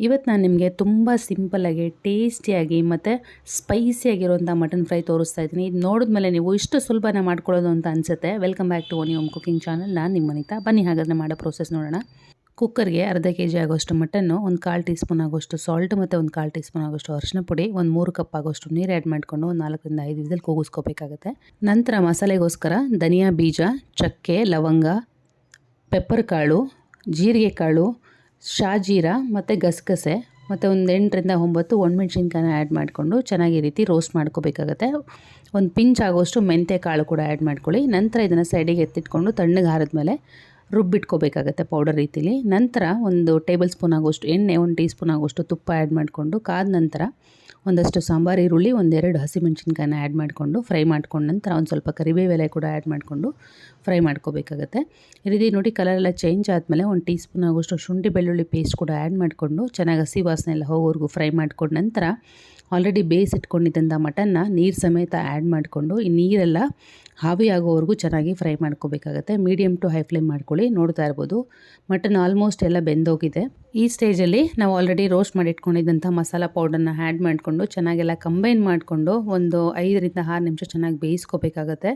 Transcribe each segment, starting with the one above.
ಇವತ್ತು ನಾನು ನಿಮಗೆ ತುಂಬ ಸಿಂಪಲ್ಲಾಗಿ, ಟೇಸ್ಟಿಯಾಗಿ ಮತ್ತು ಸ್ಪೈಸಿಯಾಗಿರುವಂಥ ಮಟನ್ ಫ್ರೈ ತೋರಿಸ್ತಾ ಇದ್ದೀನಿ. ಇದು ನೋಡಿದ್ಮೇಲೆ ನೀವು ಇಷ್ಟು ಸುಲಭನ ಮಾಡ್ಕೊಳ್ಳೋದು ಅಂತ ಅನಿಸುತ್ತೆ. ವೆಲ್ಕಮ್ ಬ್ಯಾಕ್ ಟು ಓನಿ ಓಮ್ ಕುಕಿಂಗ್ ಚಾನಲ್ ನಾನು ನಿಮ್ಮ ಮನಿತಾ ಬನ್ನಿ ಹಾಗಾದರೆ ಮಾಡೋ ಪ್ರೋಸೆಸ್ ನೋಡೋಣ. ಕುಕ್ಕರ್ಗೆ ಅರ್ಧ ಕೆ ಜಿ ಆಗೋಷ್ಟು ಮಟನ್ನು, ಒಂದು ಕಾಲು ಟೀ ಸ್ಪೂನ್ ಆಗೋಷ್ಟು ಸಾಲ್ಟ್ ಮತ್ತು ಒಂದು ಕಾಲು ಟೀ ಸ್ಪೂನ್ ಆಗೋಷ್ಟು ಅರಿಶಿನ ಪುಡಿ, ಒಂದು ಮೂರು ಕಪ್ ಆಗೋಷ್ಟು ನೀರು ಆ್ಯಡ್ ಮಾಡಿಕೊಂಡು ಒಂದು ನಾಲ್ಕರಿಂದ ಐದು ವಿಸಲ್ ಕೂಗಿಸ್ಕೋಬೇಕಾಗುತ್ತೆ. ನಂತರ ಮಸಾಲೆಗೋಸ್ಕರ ಧನಿಯಾ ಬೀಜ, ಚಕ್ಕೆ, ಲವಂಗ ಪೆಪ್ಪರ್ ಕಾಳು, ಜೀರಿಗೆ ಕಾಳು ಶಾಜೀರ ಮತ್ತು ಗಸಗಸೆ ಮತ್ತು ಒಂದು ಎಂಟರಿಂದ ಒಂಬತ್ತು ಒಣಮೆಣ್ಸಿನ್ಕಾಯನ್ನ ಆ್ಯಡ್ ಮಾಡಿಕೊಂಡು ಚೆನ್ನಾಗಿ ರೀತಿ ರೋಸ್ಟ್ ಮಾಡ್ಕೋಬೇಕಾಗತ್ತೆ. ಒಂದು ಪಿಂಚ್ ಆಗೋಷ್ಟು ಮೆಂತ್ಯ ಕಾಳು ಕೂಡ ಆ್ಯಡ್ ಮಾಡ್ಕೊಳ್ಳಿ. ನಂತರ ಇದನ್ನು ಸೈಡಿಗೆ ಎತ್ತಿಟ್ಕೊಂಡು ತಣ್ಣಗೆ ಹಾರಿದ್ಮೇಲೆ ರುಬ್ಬಿಟ್ಕೋಬೇಕಾಗತ್ತೆ ಪೌಡರ್ ರೀತಿಲಿ. ನಂತರ ಒಂದು ಟೇಬಲ್ ಸ್ಪೂನ್ ಆಗೋಷ್ಟು, ಎಣ್ಣೆ ಒಂದು ಟೀ ಸ್ಪೂನ್ ಆಗೋಷ್ಟು ತುಪ್ಪ ಆ್ಯಡ್ ಮಾಡಿಕೊಂಡು, ಕಾದ ನಂತರ ಒಂದಷ್ಟು ಸಾಂಬಾರು, ಈರುಳ್ಳಿ, ಒಂದೆರಡು ಹಸಿಮೆಣಸಿನ್ಕಾಯನ್ನ ಆ್ಯಡ್ ಮಾಡಿಕೊಂಡು ಫ್ರೈ ಮಾಡ್ಕೊಂಡು ನಂತರ ಒಂದು ಸ್ವಲ್ಪ ಕರಿಬೇವೆಲೆ ಕೂಡ ಆ್ಯಡ್ ಮಾಡಿಕೊಂಡು ಫ್ರೈ ಮಾಡ್ಕೋಬೇಕಾಗತ್ತೆ. ಈ ರೀತಿ ನೋಡಿ ಕಲರ್ ಎಲ್ಲ ಚೇಂಜ್ ಆದಮೇಲೆ ಒಂದು ಟೀ ಸ್ಪೂನ್ ಆಗೋಷ್ಟು ಶುಂಠಿ ಬೆಳ್ಳುಳ್ಳಿ ಪೇಸ್ಟ್ ಕೂಡ ಆ್ಯಡ್ ಮಾಡಿಕೊಂಡು ಚೆನ್ನಾಗಿ ಹಸಿ ವಾಸನೆ ಎಲ್ಲ ಹೋಗೋವರೆಗೂ ಫ್ರೈ ಮಾಡಿಕೊಂಡು ನಂತರ ಆಲ್ರೆಡಿ ಬೇಯಿಸಿಟ್ಕೊಂಡಿದ್ದಂಥ ಮಟನ್ನ ನೀರು ಸಮೇತ ಆ್ಯಡ್ ಮಾಡಿಕೊಂಡು, ಈ ನೀರೆಲ್ಲ ಹಾವಿ ಆಗೋವರೆಗೂ ಚೆನ್ನಾಗಿ ಫ್ರೈ ಮಾಡ್ಕೋಬೇಕಾಗತ್ತೆ. ಮೀಡಿಯಮ್ ಟು ಹೈ ಫ್ಲೇಮ್ ಮಾಡ್ಕೊಳ್ಳಿ, ನೋಡ್ತಾ ಇರ್ಬೋದು. ಮಟನ್ ಆಲ್ಮೋಸ್ಟ್ ಎಲ್ಲ ಬೆಂದೋಗಿದೆ. ಈ ಸ್ಟೇಜಲ್ಲಿ ನಾವು ಆಲ್ರೆಡಿ ರೋಸ್ಟ್ ಮಾಡಿಟ್ಕೊಂಡಿದ್ದಂಥ ಮಸಾಲ ಪೌಡರ್ನ ಆ್ಯಡ್ ಮಾಡಿಕೊಂಡು, ಚೆನ್ನಾಗೆಲ್ಲ ಕಂಬೈನ್ ಮಾಡಿಕೊಂಡು ಒಂದು ಐದರಿಂದ ಆರು ನಿಮಿಷ ಚೆನ್ನಾಗಿ ಬೇಯಿಸ್ಕೋಬೇಕಾಗತ್ತೆ.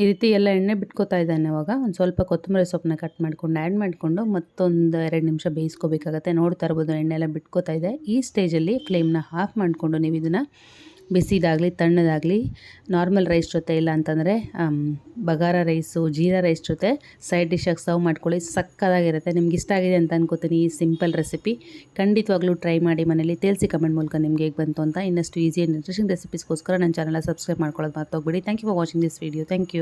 ಈ ರೀತಿ ಎಲ್ಲ ಎಣ್ಣೆ ಬಿಟ್ಕೋತಾ ಇದ್ದಾನೆ ಅವಾಗ. ಒಂದು ಸ್ವಲ್ಪ ಕೊತ್ತಂಬರಿ ಸೊಪ್ಪನ್ನ ಕಟ್ ಮಾಡಿಕೊಂಡು ಆ್ಯಡ್ ಮಾಡಿಕೊಂಡು ಮತ್ತೊಂದು ಎರಡು ನಿಮಿಷ ಬೇಯಿಸ್ಕೋಬೇಕಾಗತ್ತೆ. ನೋಡ್ತಾ ಇರ್ಬೋದು ಎಣ್ಣೆ ಎಲ್ಲ ಬಿಟ್ಕೋತಾ ಇದೆ. ಈ ಸ್ಟೇಜಲ್ಲಿ ಫ್ಲೇಮ್ನ ಆಫ್ ಮಾಡಿಕೊಂಡು ನೀವು ಇದನ್ನು ಬಿಸಿದಾಗಲಿ, ತಣ್ಣದಾಗಲಿ ನಾರ್ಮಲ್ ರೈಸ್ ಜೊತೆ ಇಲ್ಲ ಅಂತಂದರೆ ಬಗಾರ ರೈಸು ಜೀರಾ ರೈಸ್ ಜೊತೆ ಸೈಡ್ ಡಿಶಾಗಿ ಸರ್ವ್ ಮಾಡ್ಕೊಳ್ಳಿ. ಸಕ್ಕದಾಗಿರುತ್ತೆ. ನಿಮ್ಗೆ ಇಷ್ಟ ಆಗಿದೆ ಅಂತ ಅನ್ಕೋತೀನಿ ಈ ಸಿಂಪಲ್ ರೆಸಿಪಿ ಖಂಡಿತವಾಗ್ಲೂ ಟ್ರೈ ಮಾಡಿ ಮನೇಲಿ. ತೇಲ್ಸಿ ಕಮೆಂಟ್ ಮೂಲಕ ನಿಮಗೆ ಹೇಗೆ ಬಂತು ಅಂತ ಇನ್ನಷ್ಟು ಈಸಿ ಆ್ಯಂಡ್ ಇಂಟ್ರೆಸ್ಟಿಂಗ್ ರೆಸಿಪೀಸ್ಗೋಸ್ಕರ ನನ್ನ ಚಾನಲ್ ಸಬ್ಸ್ಕ್ರೈಬ್ ಮಾಡ್ಕೊಳ್ಳೋದು ಮರ್ತೋಗ್ಬಿಡಿ. Thank you for watching this video thank you